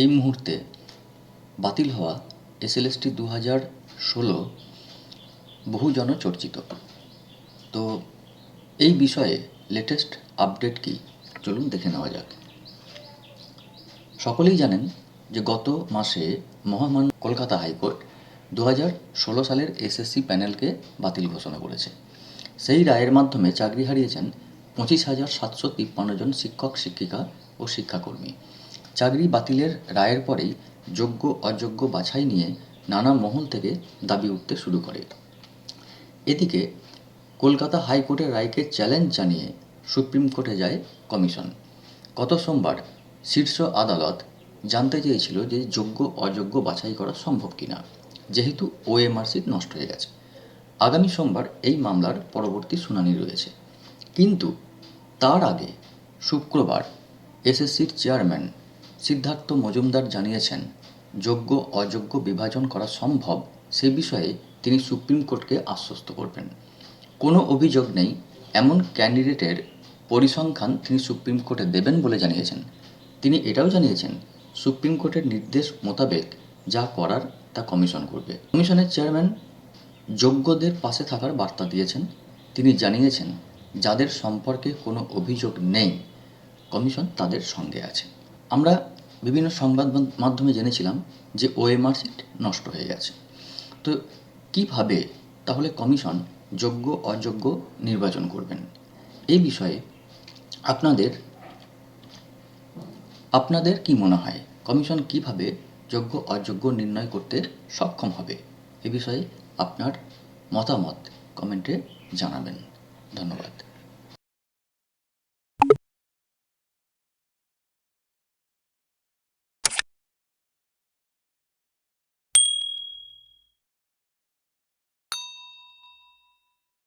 এই মুহূর্তে বাতিল হওয়া এসএলএসটি দু হাজার ষোলো বহু জনচর্চিত তো এই বিষয়ে লেটেস্ট আপডেট কি? চলুন দেখে নেওয়া যাক। সকলেই জানেন যে গত মাসে মহামান্য কলকাতা হাইকোর্ট দু হাজার ষোলো সালের এসএসসি প্যানেলকে বাতিল ঘোষণা করেছে। সেই রায়ের মাধ্যমে চাকরি হারিয়েছেন পঁচিশ হাজার সাতশো তিপ্পান্ন জন শিক্ষক, শিক্ষিকা ও শিক্ষাকর্মী। চাকরি বাতিলের রায়ের পরেই যোগ্য অযোগ্য বাছাই নিয়ে নানা মহল থেকে দাবি উঠতে শুরু করে। এদিকে কলকাতা হাইকোর্টের রায়কে চ্যালেঞ্জ জানিয়ে সুপ্রিম কোর্টে যায় কমিশন। গত সোমবার শীর্ষ আদালত জানতে চেয়েছিল যে যোগ্য অযোগ্য বাছাই করা সম্ভব কিনা, যেহেতু ওএমআর সিট নষ্ট হয়ে গেছে। আগামী সোমবার এই মামলার পরবর্তী শুনানি রয়েছে। কিন্তু তার আগে শুক্রবার এসএসসির চেয়ারম্যান সিদ্ধার্থ মজুমদার জানিয়েছেন, যোগ্য অযোগ্য বিভাজন করা সম্ভব সে বিষয়ে তিনি সুপ্রিম কোর্টকে আশ্বস্ত করবেন। কোনো অভিযোগ নেই, এমন ক্যান্ডিডেটের পরিসংখ্যান তিনি সুপ্রিম কোর্টে দেবেন বলে জানিয়েছেন। তিনি এটাও জানিয়েছেন, সুপ্রিম কোর্টের নির্দেশ মোতাবেক যা করার তা কমিশন করবে। কমিশনের চেয়ারম্যান যোগ্যদের পাশে থাকার বার্তা দিয়েছেন। তিনি জানিয়েছেন, যাদের সম্পর্কে কোনো অভিযোগ নেই, কমিশন তাদের সঙ্গে আছে। আমরা বিভিন্ন সংবাদ মাধ- মাধ্যমে জেনেছিলাম যে ওএমআর সিট নষ্ট হয়ে গেছে। তো কীভাবে তাহলে কমিশন যোগ্য, অযোগ্য নির্বাচন করবেন? এই বিষয়ে আপনাদের আপনাদের কি মনে হয়? কমিশন কীভাবে যোগ্য, অযোগ্য নির্ণয় করতে সক্ষম হবে? এ বিষয়ে আপনার মতামত কমেন্টে জানাবেন। ধন্যবাদ।